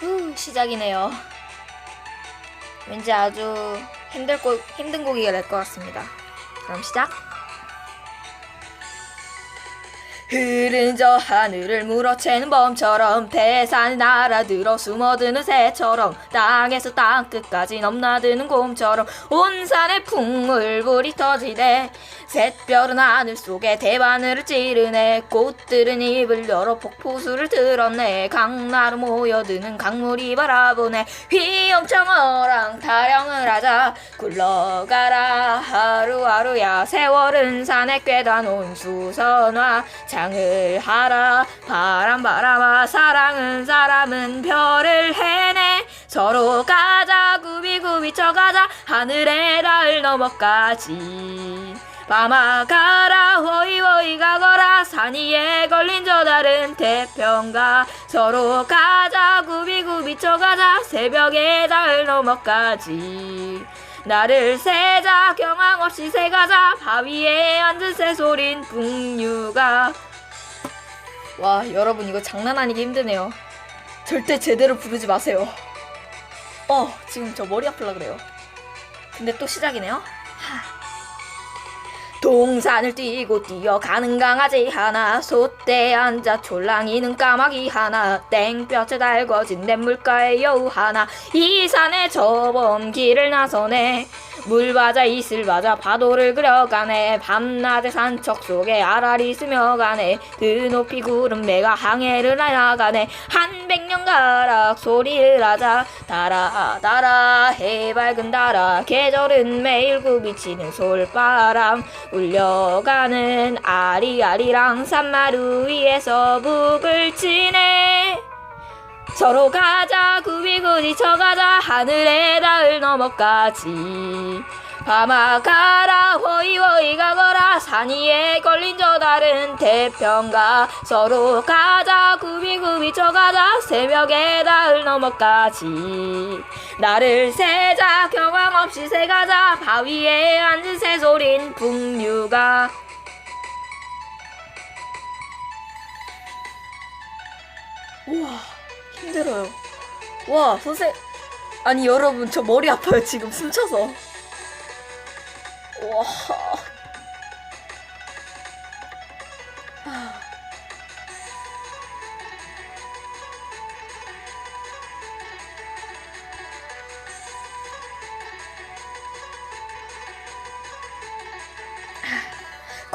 후, 시작이네요. 왠지 아주 힘들 곡, 힘든 곡이 될 것 같습니다. 그럼 시작. 흐른 저 하늘을 물어채는 범처럼 태산 날아들어 숨어드는 새처럼 땅에서 땅 끝까지 넘나드는 곰처럼 온 산에 풍물불이 터지네. 샛별은 하늘 속에 대바늘을 찌르네. 꽃들은 입을 열어 폭포수를 들었네. 강나루 모여드는 강물이 바라보네. 휘영청어랑 타령을 하자. 굴러가라. 하루하루야 세월은 산에 꿰다 놓은 수선화 장을 하라. 바람 바람아 사랑은 사람은 별을 해내. 서로 가자 구비구비 쳐가자. 하늘에 닿을 너머까지. 밤아 가라 호이호이 가거라. 산 위에 걸린 저 다른 태평가. 서로 가자 구비구비 쳐가자. 새벽에 닿을 너머까지. 나를 세자 경황 없이 새가자. 바위에 앉은 새소린 북류가 와 여러분 이거 장난 아니게 힘드네요. 절대 제대로 부르지 마세요. 어 지금 저 머리 아플라 그래요. 근데 또 시작이네요. 하. 동산을 뛰고 뛰어가는 강아지 하나 솥대에 앉아 졸랑이는 까마귀 하나 땡볕에 달궈진 냇물가의 여우 하나 이 산에 저번 길을 나서네 물 받아 이슬 받아 파도를 그려가네. 밤낮의 산척 속에 아라리 스며가네. 그 높이 구름 내가 항해를 나가네. 한 백년 가락 소리를 하자. 달아 달아 해 밝은 달아. 계절은 매일 굽이치는 솔바람. 울려가는 아리아리랑 산마루 위에서 북을 치네 서로 가자 구비구비 쳐가자 하늘에 닿을 너머까지. 밤아 가라 호이호이 가거라 산 위에 걸린 저 다른 태평가. 서로 가자 구비구비 쳐가자 새벽에 닿을 너머까지. 나를 세자 경황 없이 새가자 바위에 앉은 새소린 북류가. 우와 힘들어요. 와, 선생 아니 여러분 저 머리 아파요 지금 숨차서. 와.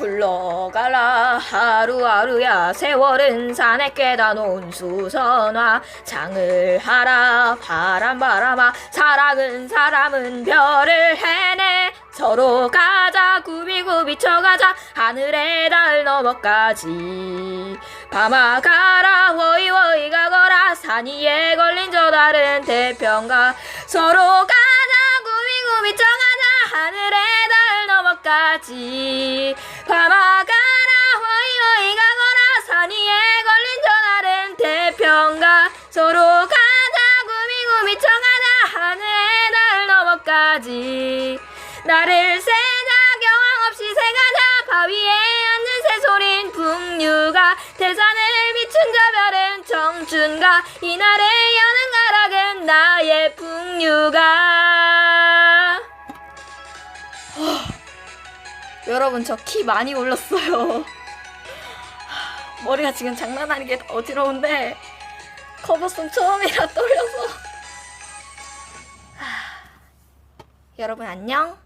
굴러가라. 하루하루야 세월은 산에 꿰다 놓은 수선화. 장을 하라. 바람 바람아. 사랑은 사람은 별을 해내. 서로 가자. 구비구비 쳐가자. 하늘에 닿을 너머까지. 밤아 가라. 호이호이 가거라. 산 위에 걸린 저 다른 태평가. 서로 가자. 구비구비 쳐가자. 하늘에 닿을 너머까지 밤아 가라 호이호이 가거라. 산 위에 걸린 저 다른 태평가. 서로 가자 구비구비 쳐가자. 하늘에 닿을 너머까지. 나를 세자 경황 없이 새가자. 바위에 앉는 새소린 북류가. 태산을 비춘 저 별은 청춘가. 이날의 여는 가락은 나의 북류가 여러분 저 키 많이 올렸어요. 머리가 지금 장난 아니게 어지러운데 커버송 처음이라 떨려서. 여러분 안녕